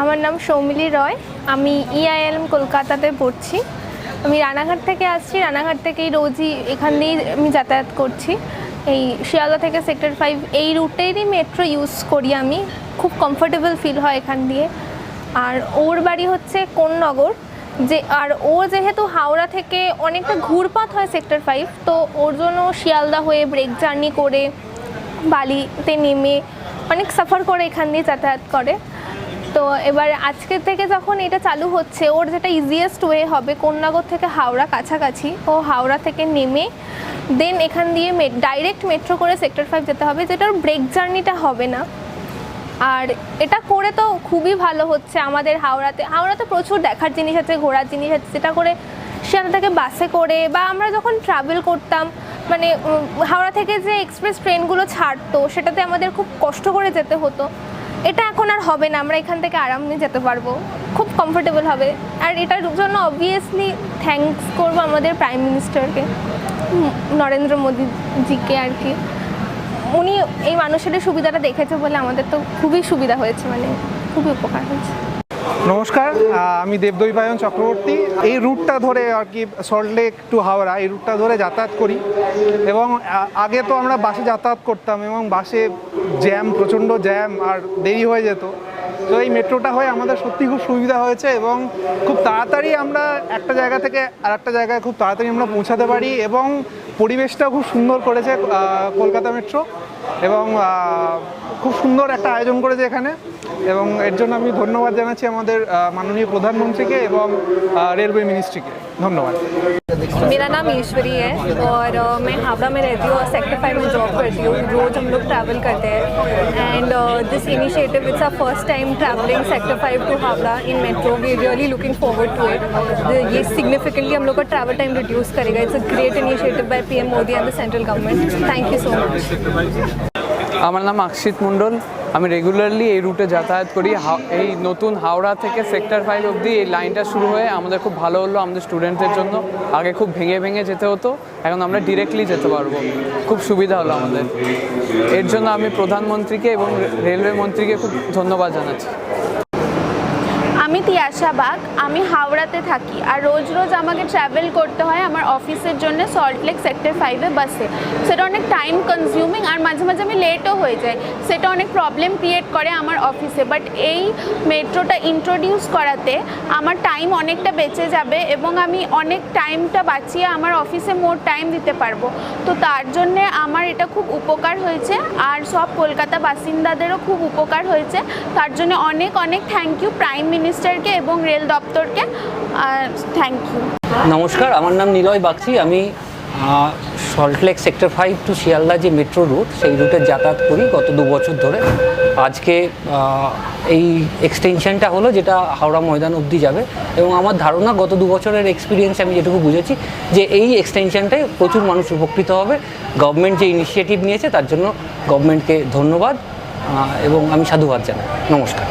আমার নাম সৌমিলি রয়। আমি E ইআইএলএম কলকাতাতে পড়ছি। আমি রানাঘাট থেকে আসছি। রানাঘাট থেকেই রোজই এখান দিয়েই আমি যাতায়াত করছি। এই শিয়ালদা থেকে সেক্টর ফাইভ এই রুটেরই মেট্রো ইউজ করি আমি। খুব কমফোর্টেবল ফিল হয় এখান দিয়ে। আর ওর বাড়ি হচ্ছে কোন্নগর। যে, আর ও যেহেতু হাওড়া থেকে অনেকটা ঘুরপাত হয় সেক্টর ফাইভ তো ওর জন্য শিয়ালদা হয়ে ব্রেক জার্নি করে বালিতে নেমে অনেক সাফার করে এখান দিয়ে যাতায়াত করে। তো এবার আজকে থেকে যখন এটা চালু হচ্ছে, ওর যেটা ইজিয়েস্ট ওয়ে হবে কন্যাগর থেকে হাওড়া কাছাকাছি। ও হাওড়া থেকে নেমে দেন এখান দিয়ে মে ডাইরেক্ট মেট্রো করে সেক্টর ফাইভ যেতে হবে যেটার ব্রেক জার্নিটা হবে না। আর এটা করে তো খুবই ভালো হচ্ছে আমাদের হাওড়াতে। হাওড়াতে প্রচুর দেখার জিনিস আছে, ঘোরার জিনিস আছে, যেটা করে সেখান থেকে বাসে করে বা আমরা যখন ট্রাভেল করতাম মানে হাওড়া থেকে যে এক্সপ্রেস ট্রেনগুলো ছাড়তো, সেটাতে আমাদের খুব কষ্ট করে যেতে হতো। এটা এখন আর হবে না, আমরা এখান থেকে আরাম নিয়ে যেতে পারব। খুব কমফোর্টেবল হবে। আর এটার জন্য অবভিয়াসলি থ্যাংকস করব আমাদের প্রাইম মিনিস্টারকে নরেন্দ্র মোদীজিকে আর কি। উনি এই মানুষের সুবিধাটা দেখেছে বলে আমাদের তো খুবই সুবিধা হয়েছে মানে খুবই উপকার হয়েছে। নমস্কার আমি দেবদৈবায়ন চক্রবর্তী। এই রুটটা ধরে আর কি সল্টলেক টু হাওড়া, এই রুটটা ধরে যাতায়াত করি। এবং আগে তো আমরা বাসে যাতায়াত করতাম এবং বাসে জ্যাম, প্রচণ্ড জ্যাম, আর দেরি হয়ে যেত। তো এই মেট্রোটা হয়ে আমাদের সত্যি খুব সুবিধা হয়েছে এবং খুব তাড়াতাড়ি আমরা একটা জায়গা থেকে আর একটা জায়গায় খুব তাড়াতাড়ি আমরা পৌঁছাতে পারি এবং পরিবেশটা খুব সুন্দর করেছে কলকাতা মেট্রো। এবং খুব সুন্দর একটা আয়োজন করেছে এখানে। এবং এর জন্য আমি ধন্যবাদ জানাচ্ছি আমাদের আহ, মাননীয় প্রধানমন্ত্রীকে এবং রেলওয়ে মিনিস্ট্রিকে ধন্যবাদ मेरा नाम ईश्वरी है और अ, मैं हावड़ा में रहती हूँ और सेक्टर फाइव में जॉब करती हूँ रोज़ हम लोग ट्रैवल करते हैं and this initiative it's our first time travelling sector five to Howrah in metro we really looking forward to it ये सिग्निफिकेंटली हम लोग का ट्रैवल टाइम रिड्यूस करेगा it's a great initiative by PM Modi and the central government thank you so much আমার নাম আকশিত মণ্ডল আমি regularly এই রুটে যাতায়াত করি। এই নতুন হাওড়া থেকে সেক্টর ফাইভ অবধি এই লাইনটা শুরু হয়ে আমাদের খুব ভালো হলো আমাদের স্টুডেন্টদের জন্য। আগে খুব ভেঙে ভেঙে যেতে হতো, এখন আমরা ডিরেক্টলি যেতে পারব। খুব সুবিধা হলো আমাদের। এর জন্য আমি প্রধানমন্ত্রীকে এবং রেলওয়ে মন্ত্রীকে খুব ধন্যবাদ জানাচ্ছি। আমি তিয়াশা বাগ আমি হাওড়াতে থাকি। আর রোজ রোজ আমাকে ট্রাভেল করতে হয় আমার অফিসের জন্য সল্টলেক সেক্টর ফাইভে বাসে সেটা অনেক টাইম কনজিউমিং আর মাঝে মাঝে আমি লেটও হয়ে যাই। সেটা অনেক প্রবলেম ক্রিয়েট করে আমার অফিসে বাট এই মেট্রোটা ইন্ট্রোডিউস করাতে আমার টাইম অনেকটা বেঁচে যাবে এবং আমি অনেক টাইমটা বাঁচিয়ে আমার অফিসে মোর টাইম দিতে পারব। তো তার জন্যে আমার এটা খুব উপকার হয়েছে আর সব কলকাতা বাসিন্দাদেরও খুব উপকার হয়েছে। তার জন্য অনেক অনেক থ্যাংক ইউ প্রাইম মিনিস্টারকে এবং রেল দপ্তরকে থ্যাংক ইউ নমস্কার, আমার নাম নিলয় বাগচি। আমি Salt Lake sector five to Sealdah যে মেট্রো রুট সেই রুটে যাতায়াত করি গত দু বছর ধরে। আজকে এই এক্সটেনশনটা হলো যেটা হাওড়া ময়দান অবধি যাবে। এবং আমার ধারণা গত দু বছরের এক্সপিরিয়েন্স আমি যেটুকু বুঝেছি, যে এই এক্সটেনশনটায় প্রচুর মানুষ উপকৃত হবে। গভর্নমেন্ট যে ইনিশিয়েটিভ নিয়েছে, তার জন্য গভর্নমেন্টকে ধন্যবাদ এবং আমি সাধুবাদ জানাই। নমস্কার।